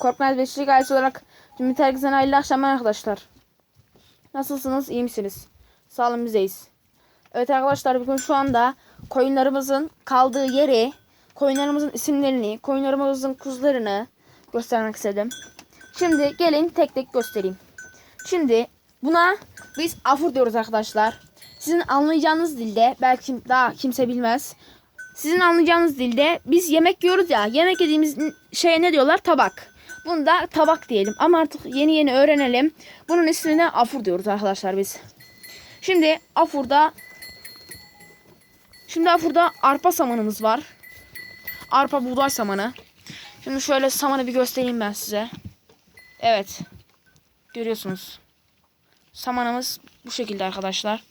Korkmaz Beşiktaş ailesi olarak Cümle herkesten hayırlı akşamlar arkadaşlar. Nasılsınız? İyi misiniz? Sağ olun bizeyiz. Evet arkadaşlar bugün şu anda koyunlarımızın kaldığı yeri, koyunlarımızın isimlerini, koyunlarımızın kuzularını göstermek istedim. Şimdi gelin tek tek göstereyim. Şimdi buna biz afur diyoruz arkadaşlar. Sizin anlayacağınız dilde belki daha kimse bilmez. Sizin anlayacağınız dilde biz yemek yiyoruz ya. Yemek yediğimiz şeye ne diyorlar? Tabak. Bunu da tabak diyelim. Ama artık yeni yeni öğrenelim. Bunun ismine afur diyoruz arkadaşlar biz. Şimdi afurda Şimdi afurda arpa samanımız var. Arpa buğday samanı. Şimdi şöyle samanı bir göstereyim ben size. Evet. Görüyorsunuz. Samanımız bu şekilde arkadaşlar.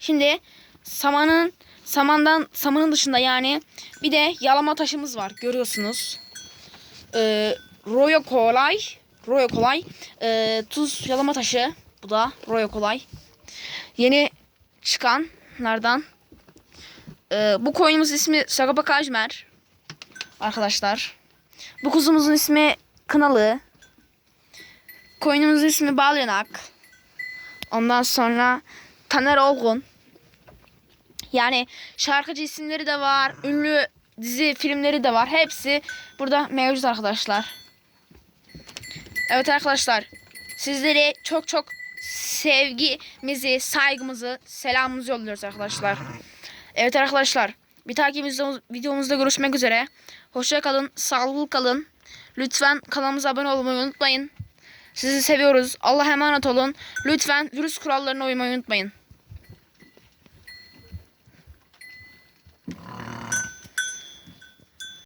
Şimdi samanın samandan samanın dışında yani bir de yalama taşımız var. Görüyorsunuz. Ee, Royo kolay. Royo kolay. Ee, tuz yalama taşı. Bu da Royo kolay. Yeni çıkanlardan. Ee, bu koyunumuzun ismi Sagopa Kajmer. Arkadaşlar. Bu kuzumuzun ismi Kınalı. Koyunumuzun ismi Balyanak. Ondan sonra Taner Olgun. Yani şarkıcı isimleri de var. Ünlü dizi filmleri de var. Hepsi burada mevcut arkadaşlar. Evet arkadaşlar. Sizlere çok çok sevgimizi, saygımızı, selamımızı yolluyoruz arkadaşlar. Evet arkadaşlar. Bir videomuz- videomuzda görüşmek üzere. Hoşça kalın, sağlıklı kalın. Lütfen kanalımıza abone olmayı unutmayın. Sizi seviyoruz. Allah'a emanet olun. Lütfen virüs kurallarına uymayı unutmayın.